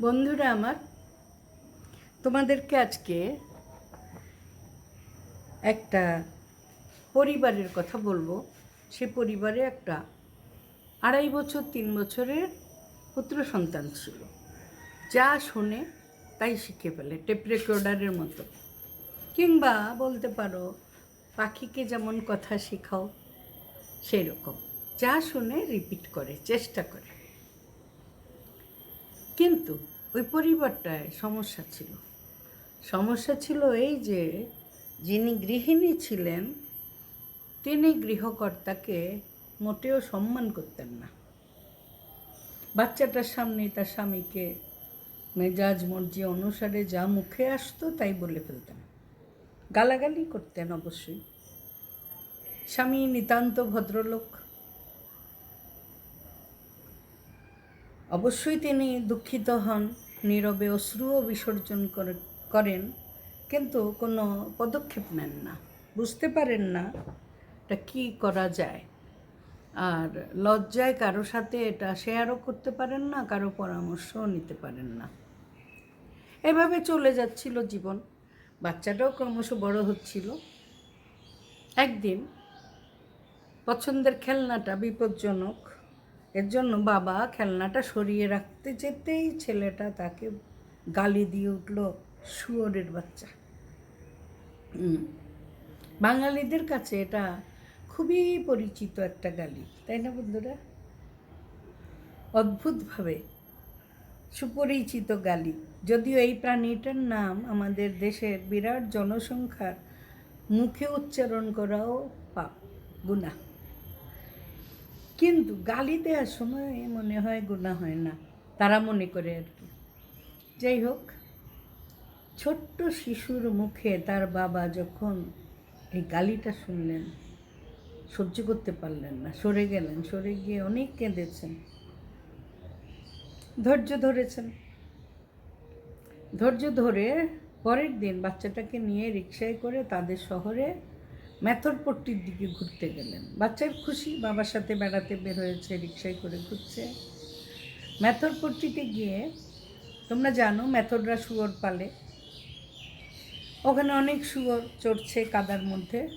বন্ধুরা আমার, তোমাদেরকে আজকে একটা পরিবারের কথা বলব। সে পরিবারে একটা আড়াই বছর, তিন বছরের পুত্র সন্তান ছিল। যা শোনে, তাই শিখে ফেলে, টেপ রেকর্ডারের মতো। কিংবা বলতে পারো, পাখিকে যেমন কথা শেখাও সেই রকম যা শুনে, রিপিট করে, চেষ্টা করে। কিন্তু ওই পরিবারটায় সমস্যা ছিল। সমস্যা ছিল এই যে, যিনি গৃহিণী ছিলেন, তিনি গৃহকর্তাকে মোটেও সম্মান করতেন না। বাচ্চাটার সামনে তার স্বামীকে মেজাজ মর্জি অনুসারে যা মুখে আসতো তাই বলে ফেলতেন। গালাগালি করতেন অবশ্যই। স্বামী নিতান্ত ভদ্রলোক অবশ্যই তিনি দুঃখিত হন, নীরবে অশ্রুও বিসর্জন করে- করেন, কিন্তু কোনো পদক্ষেপ নেন না। বুঝতে পারেন না এটা কী করা যায়। আর লজ্জায় কারও সাথে এটা শেয়ারও করতে পারেন না, কারও পরামর্শও নিতে পারেন না। এভাবে চলে যাচ্ছিল জীবন। বাচ্চাটাও ক্রমশ বড় হচ্ছিল। একদিন পছন্দের খেলনাটা বিপজ্জনক এর জন্য বাবা খেলনাটা সরিয়ে রাখতে যেতেই ছেলেটা তাকে গালি দিয়ে উঠল, শুয়োরের বাচ্চা। বাঙালিদের কাছে এটা খুবই পরিচিত একটা গালি, তাই না বন্ধুরা? অদ্ভুতভাবে সুপরিচিত গালি। যদিও এই প্রাণীটার নাম আমাদের দেশের বিরাট জনসংখ্যার মুখে উচ্চারণ করাও পাপ গুণা কিন্তু গালি দেওয়ার সময় মনে হয় গুণা হয় না। তারা মনে করে আর কি। যাই হোক, ছোট্ট শিশুর মুখে তার বাবা যখন এই গালিটা শুনলেন, সহ্য করতে পারলেন না, সরে গেলেন, সরে গিয়ে অনেক কেঁদেছেন। ধৈর্য ধরেছেন। ধৈর্য ধরে পরের দিন বাচ্চাটাকে নিয়ে রিক্সায় করে তাদের শহরে মেথরপট্টির দিকে ঘুরতে গেলেন। বাচ্চার খুশি বাবার সাথে বেড়াতে বের হয়েছে রিক্সায় করে ঘুরছে। মেথরপট্টিতে গিয়ে, তোমরা জানো মেথররা শুয়োর পালে? ওখানে অনেক শুয়োর চড়ছে কাদার মধ্যে।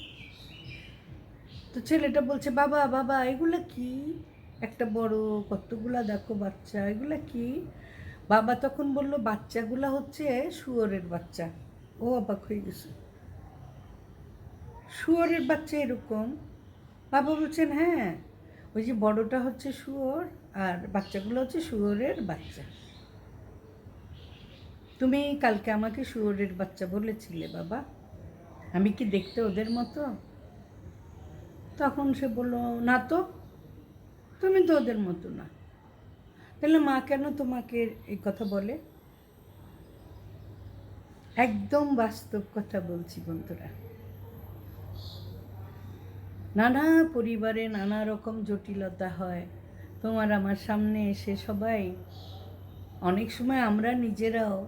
তো ছেলেটা বলছে, বাবা বাবা, এগুলো কি? একটা বড় কতগুলা দেখো বাচ্চা, এগুলা কি? বাবা তখন বলল, বাচ্চাগুলা হচ্ছে শুয়োরের বাচ্চা। ও অবাক হয়ে গেছে। শুয়োরের বাচ্চা এরকম। বাবা বলছেন হ্যাঁ ওই যে বড়টা হচ্ছে শুয়োর আর বাচ্চাগুলো হচ্ছে শুয়োরের বাচ্চা। তুমি কালকে আমাকে শুয়োরের বাচ্চা বলেছিলে বাবা। আমি কি দেখতে ওদের মতো? তখন সে বলল, না তো, তুমি তো ওদের মতো না। তাহলে মা কেন তোমাকে এই কথা বলে? একদম বাস্তব কথা বলছি বন্ধুরা। নানা পরিবারে নানা রকম জটিলতা হয়। তোমার আমার সামনে এসে সবাই, অনেক সময় আমরা নিজেরাও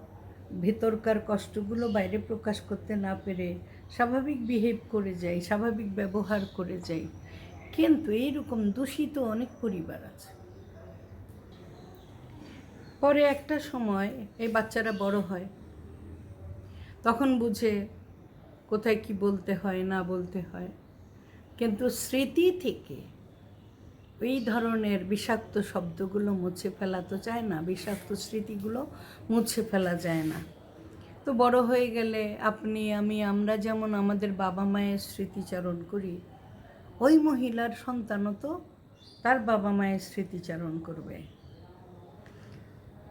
ভেতরকার কষ্টগুলো বাইরে প্রকাশ করতে না পেরে স্বাভাবিক বিহেভ করে যাই, স্বাভাবিক ব্যবহার করে যাই। কিন্তু এইরকম দূষিত অনেক পরিবার আছে। পরে একটা সময় এই বাচ্চারা বড় হয়। তখন বুঝে কোথায় কি বলতে হয়, না বলতে হয়। কিন্তু স্মৃতি থেকে এই ধরনের বিষাক্ত শব্দগুলো মুছে ফেলা তো চায় না, বিষাক্ত স্মৃতিগুলো মুছে ফেলা যায় না। তো বড় হয়ে গেলে আপনি, আমি, আমরা যেমন আমাদের বাবা মায়ের স্মৃতিচারণ করি, ওই মহিলার সন্তানও তো তার বাবা মায়ের স্মৃতিচারণ করবে।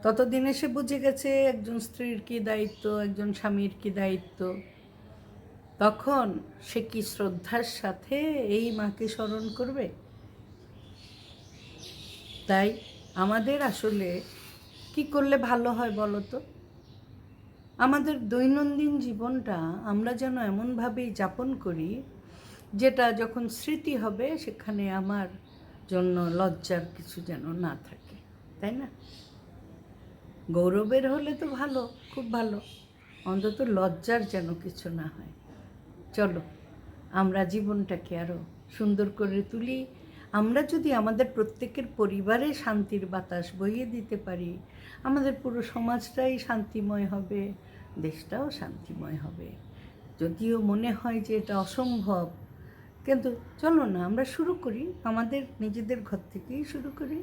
ততদিনে সে বুঝে গেছে একজন স্ত্রীর কী দায়িত্ব, একজন স্বামীর কী দায়িত্ব। তখন সে কি শ্রদ্ধার সাথে এই মাকে স্মরণ করবে? তাই আমাদের আসলে কি করলে ভালো হয় বলো তো? আমাদের দৈনন্দিন জীবনটা আমরা যেন এমনভাবেই যাপন করি, যেটা যখন স্মৃতি হবে সেখানে আমার জন্য লজ্জার কিছু যেন না থাকে, তাই না? গৌরবের হলে তো ভালো, খুব ভালো। অন্তত লজ্জার যেন কিছু না হয়। চলো, আমরা জীবনটাকে আরও সুন্দর করে তুলি। আমরা যদি আমাদের প্রত্যেকের পরিবারে শান্তির বাতাস বইয়ে দিতে পারি, আমাদের পুরো সমাজটাই শান্তিময় হবে, দেশটাও শান্তিময় হবে। যদিও মনে হয় যে এটা অসম্ভব, কিন্তু চলো না, আমরা শুরু করি, আমাদের নিজেদের ঘর থেকেই শুরু করি।